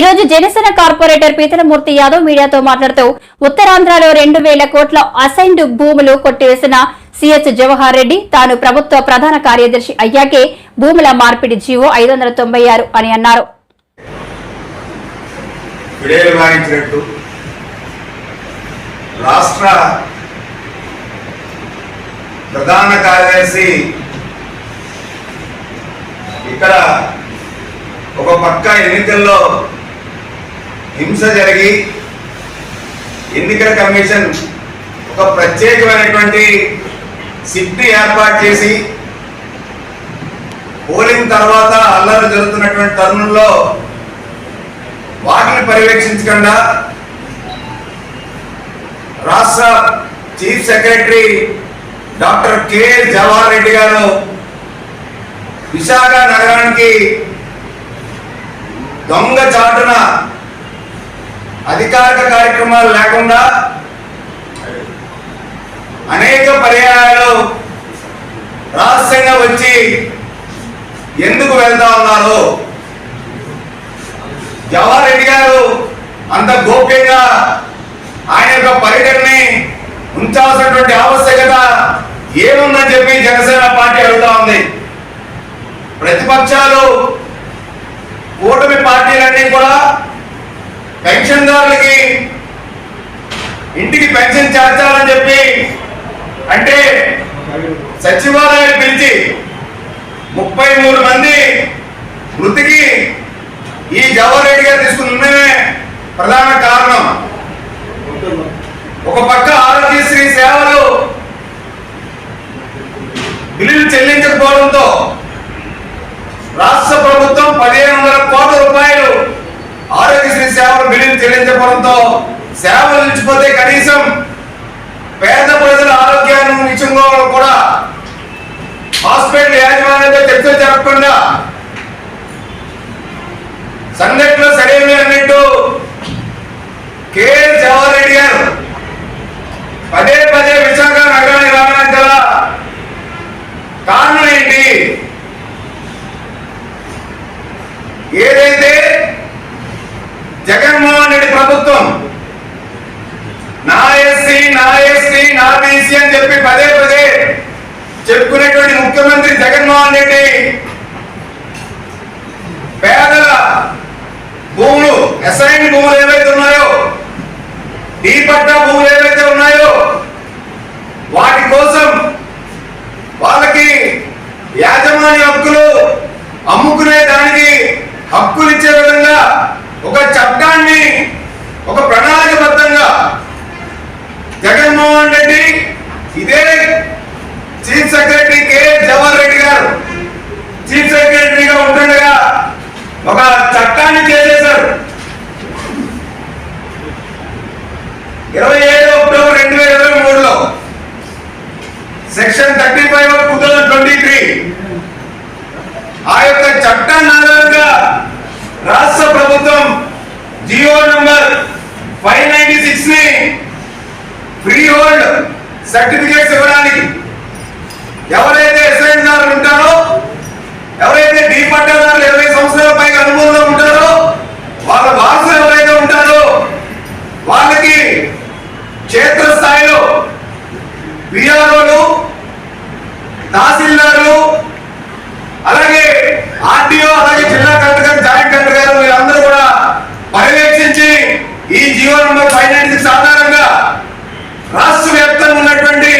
ఈ రోజు జనసేన కార్పొరేటర్ పీతలమూర్తి యాదవ్ మీడియాతో మాట్లాడుతూ ఉత్తరాంధ్రలో రెండు వేల కోట్ల అసైన్డ్ భూములు కొట్టివేసిన సిఎస్ జవహర్ రెడ్డి తాను ప్రభుత్వ ప్రధాన కార్యదర్శి అయ్యాకే భూముల మార్పిడి జీవో ఐదు వందల తొంభై ఆరు అని అన్నారు. రాష్ట్ర ప్రధాన కార్యదర్శి ఇక్కడ ఒక పక్క ఎన్నికల్లో హింస జరిగి ఎన్నికల కమిషన్ ఒక ప్రత్యేకమైనటువంటి సిట్ని ఏర్పాటు చేసి పోలింగ్ తర్వాత అల్లరి జరుగుతున్నటువంటి తరుణంలో వాటిని పర్యవేక్షించకుండా రాష్ట్ర chief secretary doctor K Jawahar Reddy garu Visakha నగరానికి దొంగ చాటున అధికారిక కార్యక్రమాలు లేకుండా అనేక పర్యాయాలు రహస్యంగా వచ్చి ఎందుకు వెళ్తా ఉన్నారు? జవహర్ రెడ్డి గారు అంత గోప్యంగా ఆయన యొక్క పర్యటనని ఉంచాల్సినటువంటి ఆవశ్యకత ఏముందని చెప్పి జనసేన పార్టీ అడుగుతా ఉంది. ప్రతిపక్షాలు కూటమి పార్టీలన్నీ కూడా పెన్షన్దారులకి ఇంటికి పెన్షన్ చేర్చాలని చెప్పి అంటే సచివాలయాన్ని పిలిచి ముప్పై మూడు మంది మృతికి ఈ జవహర్ రెడ్డి గారు తీసుకున్న నిర్ణయమే ప్రధాన కారణం ఒక పక్క ఆరోగ్యశ్రీ సేవలు బిల్లులు చెల్లించకపోవడంతో రాష్ట్ర ప్రభుత్వం పదిహేను వందల కోట్ల రూపాయలు ఆరోగ్యశ్రీ సేవల బిల్లులు చెల్లించకపోవడంతో సేవలు నిలిచిపోతే కనీసం పేద ప్రజల ఆరోగ్యాన్ని నిశ్చించుకోవడం కూడా హాస్పిటల్ యాజమాన్యంతో చర్చ జరగకుండా సంఘటనలో సరైన అన్నట్టు కేఎల్ జవహర్ రెడ్డి గారు పదే పదే విశాఖ నగరానికి రావడానికి గల కారణం ఏంటి ఏదైతే జగన్మోహన్ రెడ్డి ప్రభుత్వం నా ఎస్సీ నా ఎస్టీ నా బీసీ అని చెప్పి పదే పదే చెప్పుకునేటువంటి ముఖ్యమంత్రి జగన్మోహన్ రెడ్డి పేదల భూములు అసైన్ భూములు ఏవైతే ఉన్నాయో డీ పట్టా భూములు ఏవైతే ఉన్నాయో వాటి కోసం వాళ్ళకి యాజమాన్య హక్కులు అమ్ముకునే దానికి హక్కులు ఇచ్చే విధంగా ఒక చట్టాన్ని ఒక ప్రణాళికబద్ధంగా జగన్మోహన్ రెడ్డి ఇదే chief secretary K Jawahar Reddy garu chief సెక్రటరీగా ఉంటుండగా ఒక చట్టాన్ని చేసేశారు ఇరవై ఏడు అక్టోబర్ రెండు వేల ఇరవై మూడులో section thirty five two thousand twenty three ఆ యొక్క చట్టాన్ని ఆధారంగా రాష్ట్ర ప్రభుత్వం జియో నంబర్ ఫైవ్ నైన్టీ సిక్స్ని ఫ్రీ హోల్డ్ సర్టిఫికేట్స్ ఇవ్వడానికి ఎవరైతే ఎస్ఐదారులు ఉంటారో ఎవరైతే డీ పట్టాదారులు ఇరవై సంవత్సరాల పైగా అనుభవంలో ఉంటారో వాళ్ళ వారసులు ఎవరైతే ఉంటారో వాళ్ళకి క్షేత్రస్థాయిలో విఆర్ఓలు తహసీల్దారులు అలాగే ఆర్టీఓ అలాగే జిల్లా కలెక్టర్ గారు జాయింట్ కలెక్టర్ గారు వీళ్ళందరూ కూడా పర్యవేక్షించి ఈ GO number five ninety six ఆధారంగా రాష్ట్ర వ్యాప్తంగా ఉన్నటువంటి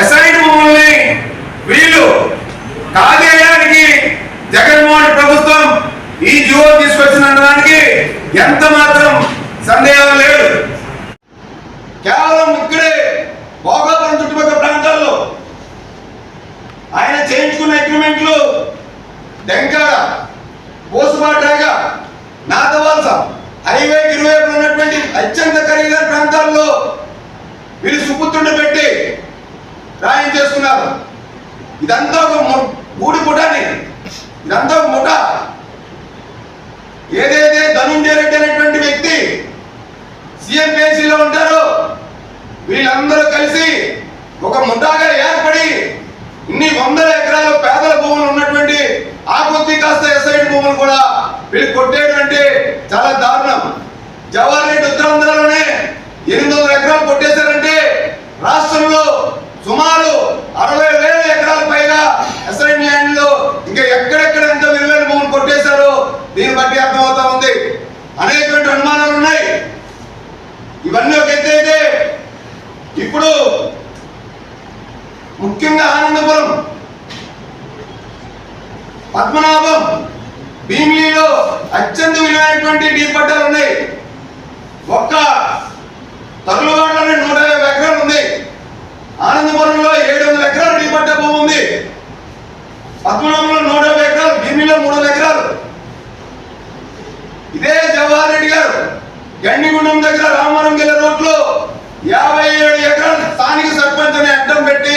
అసైన్ భూముల్ని వీళ్ళు కాజేయడానికి జగన్మోహన్ ప్రభుత్వం ఈ జీవో తీసుకొచ్చిన దానికి ఎంత మాత్రం సందేహం లేదు. కేవలం ఇక్కడే భోగాపురం చుట్టుపక్కల ప్రాంతాల్లో ఆయన చేయించుకున్న అగ్రిమెంట్లు డెంకాడ పోసుబాటాగ నాదవాల్స హైవే ఇరువైపులు ఉన్నటువంటి అత్యంత ఖరీదైన ప్రాంతాల్లో వీళ్ళు సుపుత్రుడు పెట్టి రాయం చేస్తున్నారు. ఇదంతా ఒక ము- గూడి పుటాని ఇదంతా ఒక ముఠా. అందరూ కలిసి ఒక ముఠాగా ఏర్పడి ఇన్ని వందల ఎకరాల పేదల భూములు ఉన్నటువంటి ఆ కొద్ది కాస్త ఎస్ఐడి భూములు కూడా వీళ్ళు కొట్టేటువంటి చాలా దారుణం. జవహర్ రెడ్డి ఉత్తరాంధ్రలోనే ఎనిమిది వందల ఎకరాలు కొట్టేశారంటే రాష్ట్రంలో సుమారు అరవై ముఖ్యంగా ఆనందపురం పద్మనాభం భీమిలీలో అత్యంత విలువైనటువంటి డీ పట్టాలు ఉన్నాయి. ఒక్క తరులవాడలోనే నూట యాభై ఎకరాలు ఉంది. ఆనందపురంలో ఏడు వందల ఎకరాలు డీ పట్టా భూమి ఉంది. పద్మనాభంలో నూట యాభై ఎకరాలు భీమిలో మూడు వందల ఎకరాలు. ఇదే జవహర్ రెడ్డి గారు గండిగుండం దగ్గర రామవరం గెల రోడ్లో యాభై ఏడు ఎకరాలు స్థానిక సర్పంచ్ అని అడ్డం పెట్టి